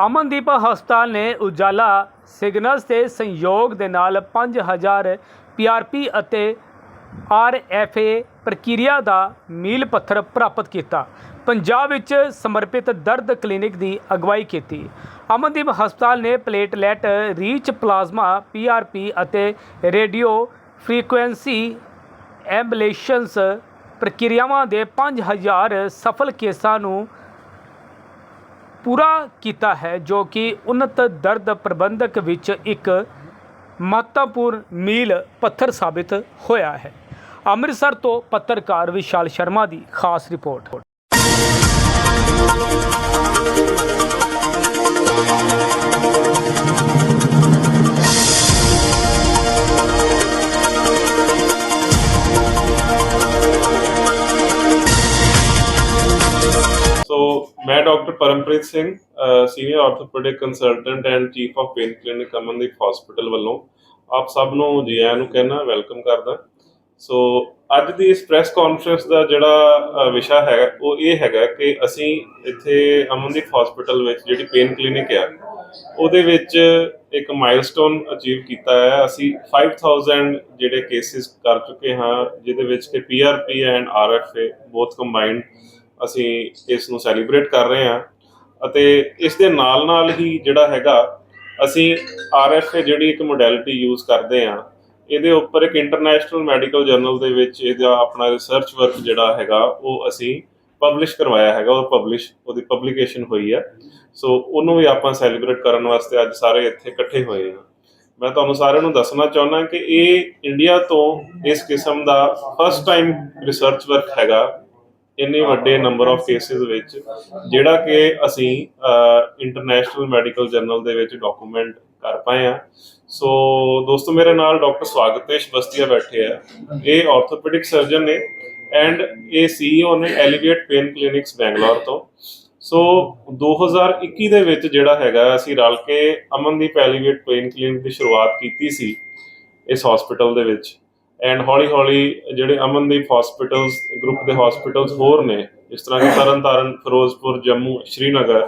ਅਮਨਦੀਪ ਹਸਪਤਾਲ ਨੇ ਉਜਾਲਾ ਸਿਗਨਲਸ ਦੇ ਸੰਯੋਗ ਦੇ ਨਾਲ 5000 ਪੀਆਰਪੀ ਅਤੇ ਆਰ ਐੱਫ ਏ ਪ੍ਰਕਿਰਿਆ ਦਾ ਮੀਲ ਪੱਥਰ ਪ੍ਰਾਪਤ ਕੀਤਾ। ਪੰਜਾਬ ਵਿੱਚ ਸਮਰਪਿਤ ਦਰਦ ਕਲੀਨਿਕ ਦੀ ਅਗਵਾਈ ਕੀਤੀ। ਅਮਨਦੀਪ ਹਸਪਤਾਲ ਨੇ ਪਲੇਟਲੈਟ ਰੀਚ ਪਲਾਜ਼ਮਾ ਪੀਆਰਪੀ ਅਤੇ ਰੇਡੀਓ ਫ੍ਰੀਕੁਐਂਸੀ ਐਂਬੂਲੇਸ਼ਨਸ ਪ੍ਰਕਿਰਿਆਵਾਂ ਦੇ 5000 ਸਫਲ ਕੇਸਾਂ ਨੂੰ ਪੂਰਾ ਕੀਤਾ ਹੈ, ਜੋ ਕਿ ਉન્નਤ ਦਰਦ ਪ੍ਰਬੰਧਕ ਵਿੱਚ ਇੱਕ ਮਹੱਤਵਪੂਰਨ ਮੀਲ ਪੱਥਰ ਸਾਬਿਤ ਹੋਇਆ ਹੈ। ਅੰਮ੍ਰਿਤਸਰ ਤੋਂ ਪੱਤਰਕਾਰ ਵਿਸ਼ਾਲ ਸ਼ਰਮਾ ਦੀ ਖਾਸ ਰਿਪੋਰਟ। ਸੋ ਮੈਂ doctor Parampreet Singh senior orthopaedic consultant and chief of pain clinic Amandeep hospital ਵੱਲੋਂ ਆਪ ਸਭ ਨੂੰ ਜੀ ਆਇਆਂ ਨੂੰ ਕਹਿਣਾ ਵੈਲਕਮ ਕਰਦਾ। ਸੋ ਅੱਜ ਦੀ ਇਸ ਪ੍ਰੈਸ ਕਾਨਫਰੰਸ ਦਾ ਜਿਹੜਾ ਵਿਸ਼ਾ ਹੈ, ਉਹ ਇਹ ਹੈਗਾ ਕਿ ਅਸੀਂ ਇੱਥੇ ਅਮਨਦੀਪ ਹਸਪੀਟਲ ਵਿੱਚ ਜਿਹੜੀ ਪੇਨ ਕਲੀਨਿਕ ਹੈ ਉਹਦੇ ਵਿੱਚ ਇੱਕ ਮਾਈਲਸਟੋਨ ਅਚੀਵ ਕੀਤਾ ਹੈ। ਅਸੀਂ 5000 ਜਿਹੜੇ ਕੇਸਿਸ ਕਰ ਚੁੱਕੇ ਹਾਂ, ਜਿਹਦੇ ਵਿੱਚ ਕਿ ਪੀਆਰਪੀ ਐਂਡ ਆਰਐਫਏ ਬੋਥ ਕੰਬਾਈਨਡ ਅਸੀਂ ਇਸ ਨੂੰ ਸੈਲੀਬ੍ਰੇਟ ਕਰ ਰਹੇ ਹਾਂ ਅਤੇ ਇਸ ਦੇ ਨਾਲ ਨਾਲ ਹੀ ਜਿਹੜਾ ਹੈਗਾ, ਅਸੀਂ ਆਰਐਫਏ ਜਿਹੜੀ ਇੱਕ ਮੋਡੈਲਿਟੀ ਯੂਜ਼ ਕਰਦੇ ਹਾਂ, ਇਹਦੇ ਉੱਪਰ ਇੱਕ ਇੰਟਰਨੈਸ਼ਨਲ ਮੈਡੀਕਲ ਜਰਨਲ ਦੇ ਵਿੱਚ ਇਹਦਾ ਆਪਣਾ ਰਿਸਰਚ ਵਰਕ ਜਿਹੜਾ ਹੈਗਾ, ਉਹ ਅਸੀਂ ਪਬਲਿਸ਼ ਕਰਵਾਇਆ ਹੈਗਾ, ਉਹ ਪਬਲਿਸ਼ ਉਹਦੀ ਪਬਲੀਕੇਸ਼ਨ ਹੋਈ ਹੈ। ਸੋ ਉਹਨੂੰ ਵੀ ਆਪਾਂ ਸੈਲੀਬ੍ਰੇਟ ਕਰਨ ਵਾਸਤੇ ਅੱਜ ਸਾਰੇ ਇੱਥੇ ਇਕੱਠੇ ਹੋਏ ਹਾਂ। ਮੈਂ ਤੁਹਾਨੂੰ ਸਾਰਿਆਂ ਨੂੰ ਦੱਸਣਾ ਚਾਹੁੰਦਾ ਕਿ ਇਹ ਇੰਡੀਆ ਤੋਂ ਇਸ ਕਿਸਮ ਦਾ ਫਸਟ ਟਾਈਮ ਰਿਸਰਚ ਵਰਕ ਹੈਗਾ। ਇੰਨੇ ਵੱਡੇ ਨੰਬਰ ਆਫ ਕੇਸਿਸ ਵਿੱਚ ਜਿਹੜਾ ਕਿ ਅਸੀਂ ਇੰਟਰਨੈਸ਼ਨਲ ਮੈਡੀਕਲ ਜਰਨਲ ਦੇ ਵਿੱਚ ਡਾਕੂਮੈਂਟ ਕਰ ਪਾਏ ਆ ਸੋ ਦੋਸਤੋ, ਮੇਰੇ ਨਾਲ ਡਾਕਟਰ ਸਵਾਗਤੇਸ਼ ਬਸਤੀਆ ਬੈਠੇ ਆ। ਇਹ ਆਰਥੋਪੈਡਿਕ ਸਰਜਨ ਨੇ ਐਂਡ ਇਹ ਸੀਈਓ ਨੇ ਐਲੀਵੇਟ ਪੇਨ ਕਲੀਨਿਕਸ ਬੈਂਗਲੌਰ ਤੋਂ। ਸੋ 2021 ਦੇ ਵਿੱਚ ਜਿਹੜਾ ਹੈਗਾ, ਅਸੀਂ ਰਲ ਕੇ ਅਮਨਦੀਪ ਐਲੀਵੇਟ ਪੇਨ ਕਲੀਨਿਕ ਦੀ ਸ਼ੁਰੂਆਤ ਕੀਤੀ ਸੀ ਇਸ ਹਸਪੀਟਲ ਦੇ ਵਿੱਚ। ਐਂਡ ਹੌਲੀ ਹੌਲੀ ਜਿਹੜੇ ਅਮਨਦੀਪ ਹਸਪੀਟਲਸ ਗਰੁੱਪ ਦੇ ਹਸਪੀਟਲਸ ਹੋਰ ਨੇ ਇਸ ਤਰ੍ਹਾਂ ਕਿ ਤਰਨਤਾਰਨ ਫਿਰੋਜ਼ਪੁਰ ਜੰਮੂ ਸ਼੍ਰੀਨਗਰ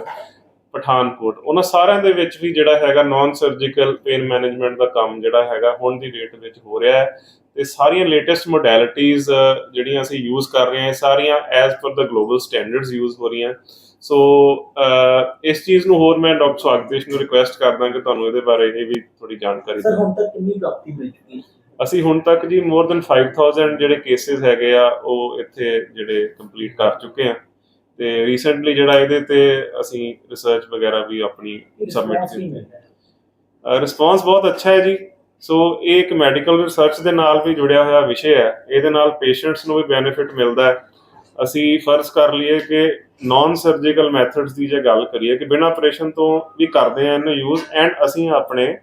ਪਠਾਨਕੋਟ ਉਹਨਾਂ ਸਾਰਿਆਂ ਦੇ ਵਿੱਚ ਵੀ ਜਿਹੜਾ ਹੈਗਾ ਨਾਨ ਸਰਜੀਕਲ ਪੇਨ ਮੈਨੇਜਮੈਂਟ ਦਾ ਕੰਮ ਜਿਹੜਾ ਹੈਗਾ ਹੁਣ ਦੀ ਡੇਟ ਵਿੱਚ ਹੋ ਰਿਹਾ ਹੈ। ਤੇ ਸਾਰੀਆਂ ਲੇਟੈਸਟ ਮੋਡੈਲਿਟੀਆਂ ਜਿਹੜੀਆਂ ਅਸੀਂ ਯੂਜ਼ ਕਰ ਰਹੇ ਹਾਂ ਸਾਰੀਆਂ ਐਜ਼ ਪਰ ਦਾ ਗਲੋਬਲ ਸਟੈਂਡਰਡਸ ਯੂਜ਼ ਹੋ ਰਹੀਆਂ। ਸੋ ਇਸ ਚੀਜ਼ ਨੂੰ ਹੋਰ ਮੈਂ ਡਾਕਟਰ ਸਵਾਗਤੇਸ਼ ਨੂੰ ਰਿਕੁਐਸਟ ਕਰਦਾ ਕਿ ਤੁਹਾਨੂੰ ਇਹਦੇ ਬਾਰੇ ਇਹ ਵੀ ਥੋੜੀ ਜਾਣਕਾਰੀ ਸਰ ਦਿਓ ਹੁਣ ਤੱਕ ਕਿੰਨੀ ਪ੍ਰਾਪਤੀ ਮਿਲ ਚੁੱਕੀ ਹੈ? ਅਸੀਂ ਹੁਣ ਤੱਕ ਜੀ ਮੋਰ ਦਨ 5000 ਜਿਹੜੇ ਕੇਸਿਸ ਹੈਗੇ ਆ ਉਹ ਇੱਥੇ ਜਿਹੜੇ ਕੰਪਲੀਟ ਕਰ ਚੁੱਕੇ ਆ। ਤੇ ਰੀਸੈਂਟਲੀ ਜਿਹੜਾ ਇਹਦੇ ਤੇ ਅਸੀਂ ਰਿਸਰਚ ਵਗੈਰਾ ਵੀ ਆਪਣੀ ਸਬਮਿਟ ਕੀਤੀ। ਹੈ ਰਿਸਪਾਂਸ ਬਹੁਤ ਅੱਛਾ ਹੈ ਜੀ। ਸੋ ਇਹ ਇੱਕ ਮੈਡੀਕਲ ਰਿਸਰਚ ਦੇ ਨਾਲ ਵੀ ਜੁੜਿਆ ਹੋਇਆ ਵਿਸ਼ੇ ਹੈ। ਇਹਦੇ ਨਾਲ ਪੇਸ਼ੈਂਟਸ ਨੂੰ ਵੀ ਬੈਨੀਫਿਟ ਮਿਲਦਾ ਹੈ। ਅਸੀਂ ਫਰਜ਼ ਕਰ ਲਈਏ ਕਿ ਨਾਨ ਸਰਜੀਕਲ ਮੈਥਡਸ ਦੀ ਜੇ ਗੱਲ ਕਰੀਏ ਕਿ ਬਿਨਾਂ ਆਪਰੇਸ਼ਨ ਤੋਂ ਵੀ ਕਰਦੇ ਆ ਇਹਨੂੰ ਯੂਜ਼ ਐਂਡ ਅਸੀਂ ਆਪਣੇ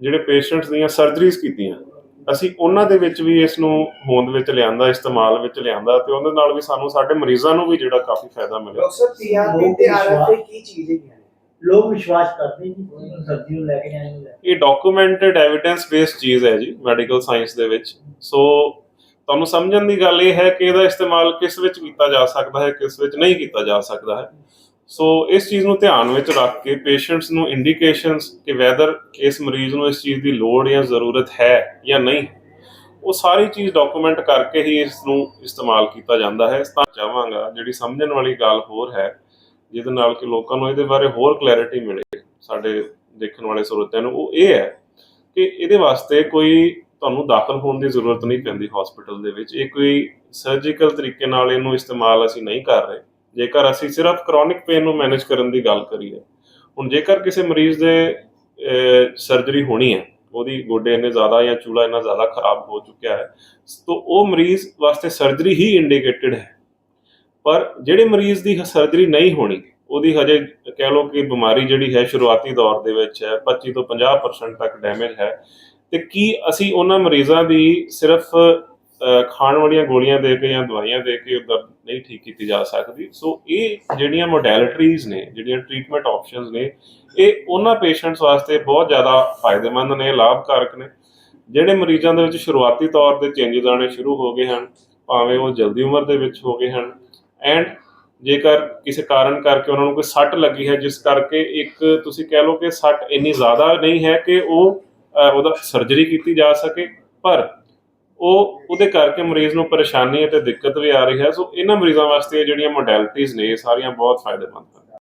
ਜਿਹੜੇ ਪੇਸ਼ੈਂਟਸ ਦੀਆਂ ਸਰਜਰੀਜ਼ ਕੀਤੀਆਂ। ਅਸੀਂ ਉਹਨਾਂ ਦੇ ਵਿੱਚ ਵੀ ਇਸ ਨੂੰ ਹੋਂਦ ਵਿੱਚ ਲਿਆਂਦਾ ਇਸਤੇਮਾਲ ਵਿੱਚ ਲਿਆਂਦਾ ਤੇ ਉਹਦੇ ਨਾਲ ਵੀ ਸਾਨੂੰ ਸਾਡੇ ਮਰੀਜ਼ਾਂ ਨੂੰ ਵੀ ਜਿਹੜਾ ਕਾਫੀ ਫਾਇਦਾ ਮਿਲਿਆ। ਡਾਕਟਰ ਪੀਆਰਪੀ ਤੇ ਆਰਐਫਏ ਕੀ ਚੀਜ਼ ਹੈਗੀ ਲੋਕ ਵਿਸ਼ਵਾਸ ਕਰਦੇ ਜੀ ਕੋਈ ਸਰਦੀ ਨੂੰ ਲੈ ਕੇ ਜਾਣੇ ਨੂੰ ਇਹ ਡਾਕੂਮੈਂਟਡ ਐਵੀਡੈਂਸ ਬੇਸਡ ਚੀਜ਼ ਹੈ ਜੀ ਮੈਡੀਕਲ ਸਾਇੰਸ ਦੇ ਵਿੱਚ। ਸੋ ਤੁਹਾਨੂੰ ਸਮਝਣ ਦੀ ਗੱਲ ਇਹ ਹੈ ਕਿ ਇਹਦਾ ਇਸਤੇਮਾਲ ਕਿਸ ਵਿੱਚ ਕੀਤਾ ਜਾ ਸਕਦਾ ਹੈ ਕਿਸ ਵਿੱਚ ਨਹੀਂ ਕੀਤਾ ਜਾ ਸਕਦਾ ਹੈ। ਸੋ ਇਸ ਚੀਜ਼ ਨੂੰ ਧਿਆਨ ਵਿੱਚ ਰੱਖ ਕੇ ਪੇਸ਼ੈਂਟਸ ਨੂੰ ਇੰਡੀਕੇਸ਼ਨਸ ਕਿ ਵੈਦਰ ਇਸ ਮਰੀਜ਼ ਨੂੰ ਇਸ ਚੀਜ਼ ਦੀ ਲੋੜ ਜਾਂ ਜ਼ਰੂਰਤ ਹੈ ਜਾਂ ਨਹੀਂ, ਉਹ ਸਾਰੀ ਚੀਜ਼ ਡਾਕੂਮੈਂਟ ਕਰਕੇ ਹੀ ਇਸ ਨੂੰ ਇਸਤੇਮਾਲ ਕੀਤਾ ਜਾਂਦਾ ਹੈ। ਤਾਂ ਚਾਹਾਂਗਾ ਜਿਹੜੀ ਸਮਝਣ ਵਾਲੀ ਗੱਲ ਹੋਰ ਹੈ, ਜਿਹਦੇ ਨਾਲ ਕਿ ਲੋਕਾਂ ਨੂੰ ਇਹਦੇ ਬਾਰੇ ਹੋਰ ਕਲੈਰਿਟੀ ਮਿਲੇ ਸਾਡੇ ਦੇਖਣ ਵਾਲੇ ਸਰੋਤਿਆਂ ਨੂੰ, ਉਹ ਇਹ ਹੈ ਕਿ ਇਹਦੇ ਵਾਸਤੇ ਕੋਈ ਤੁਹਾਨੂੰ ਦਾਖਲ ਹੋਣ ਦੀ ਜ਼ਰੂਰਤ ਨਹੀਂ ਪੈਂਦੀ ਹਸਪੀਟਲ ਦੇ ਵਿੱਚ। ਇਹ ਕੋਈ ਸਰਜੀਕਲ ਤਰੀਕੇ ਨਾਲ ਇਹਨੂੰ ਇਸਤੇਮਾਲ ਅਸੀਂ ਨਹੀਂ ਕਰ ਰਹੇ। ਜੇਕਰ ਅਸੀਂ ਸਿਰਫ ਕ੍ਰੋਨਿਕ ਪੇਨ ਨੂੰ ਮੈਨੇਜ ਕਰਨ ਦੀ ਗੱਲ ਕਰੀਏ, ਹੁਣ ਜੇਕਰ ਕਿਸੇ ਮਰੀਜ਼ ਦੇ ਸਰਜਰੀ ਹੋਣੀ ਹੈ, ਉਹਦੀ ਗੋਡੇ ਇੰਨੇ ਜ਼ਿਆਦਾ ਜਾਂ ਚੂਲਾ ਇੰਨਾ ਜ਼ਿਆਦਾ ਖਰਾਬ ਹੋ ਚੁੱਕਿਆ ਹੈ, ਤਾਂ ਉਹ ਮਰੀਜ਼ ਵਾਸਤੇ ਸਰਜਰੀ ਹੀ ਇੰਡੀਕੇਟਿਡ ਹੈ। ਪਰ ਜਿਹੜੇ ਮਰੀਜ਼ ਦੀ ਸਰਜਰੀ ਨਹੀਂ ਹੋਣੀ, ਉਹਦੀ ਹਜੇ ਕਹਿ ਲਓ ਕਿ ਬਿਮਾਰੀ ਜਿਹੜੀ ਹੈ ਸ਼ੁਰੂਆਤੀ ਦੌਰ ਦੇ ਵਿੱਚ ਹੈ 25 ਤੋਂ 50% ਤੱਕ ਡੈਮੇਜ ਹੈ, ਤੇ ਕੀ ਅਸੀਂ ਉਹਨਾਂ ਮਰੀਜ਼ਾਂ ਦੀ ਸਿਰਫ ਖਾਣ ਵਾਲੀਆਂ ਗੋਲੀਆਂ ਦੇ ਕੇ ਜਾਂ ਦਵਾਈਆਂ ਦੇ ਕੇ ਉਹ ਦਰਦ ਨਹੀਂ ਠੀਕ ਕੀਤੀ ਜਾ ਸਕਦੀ। ਸੋ ਇਹ ਜਿਹੜੀਆਂ ਮੋਡੈਲਿਟੀਜ਼ ਨੇ, ਜਿਹੜੀਆਂ ਟ੍ਰੀਟਮੈਂਟ ਆਪਸ਼ਨਸ ਨੇ, ਇਹ ਉਹਨਾਂ ਪੇਸ਼ੈਂਟਸ ਵਾਸਤੇ ਬਹੁਤ ਜ਼ਿਆਦਾ ਫਾਇਦੇਮੰਦ ਨੇ, ਲਾਭਕਾਰਕ ਨੇ, ਜਿਹੜੇ ਮਰੀਜ਼ਾਂ ਦੇ ਵਿੱਚ ਸ਼ੁਰੂਆਤੀ ਤੌਰ ਤੇ ਚੇਂਜਸ ਆਉਣੇ ਸ਼ੁਰੂ ਹੋ ਗਏ ਹਨ, ਭਾਵੇਂ ਉਹ ਜਲਦੀ ਉਮਰ ਦੇ ਵਿੱਚ ਹੋ ਗਏ ਹਨ ਐਂਡ ਜੇਕਰ ਕਿਸੇ ਕਾਰਨ ਕਰਕੇ ਉਹਨਾਂ ਨੂੰ ਕੋਈ ਸੱਟ ਲੱਗੀ ਹੈ, ਜਿਸ ਕਰਕੇ ਇੱਕ ਤੁਸੀਂ ਕਹਿ ਲਓ ਕਿ ਸੱਟ ਇੰਨੀ ਜ਼ਿਆਦਾ ਨਹੀਂ ਹੈ ਕਿ ਉਹ ਉਹਦਾ ਸਰਜਰੀ ਕੀਤੀ ਜਾ ਸਕੇ, ਪਰ ਉਹ ਉਹਦੇ ਕਰਕੇ ਮਰੀਜ਼ ਨੂੰ ਪਰੇਸ਼ਾਨੀ ਅਤੇ ਦਿੱਕਤ ਵੀ ਆ ਰਹੀ ਹੈ। ਸੋ ਇਹਨਾਂ ਮਰੀਜ਼ਾਂ ਵਾਸਤੇ ਇਹ ਜਿਹੜੀਆਂ ਮੋਡੈਲਿਟੀਆਂ ਨੇ, ਇਹ ਸਾਰੀਆਂ ਬਹੁਤ ਫਾਇਦੇਮੰਦ ਹਨ।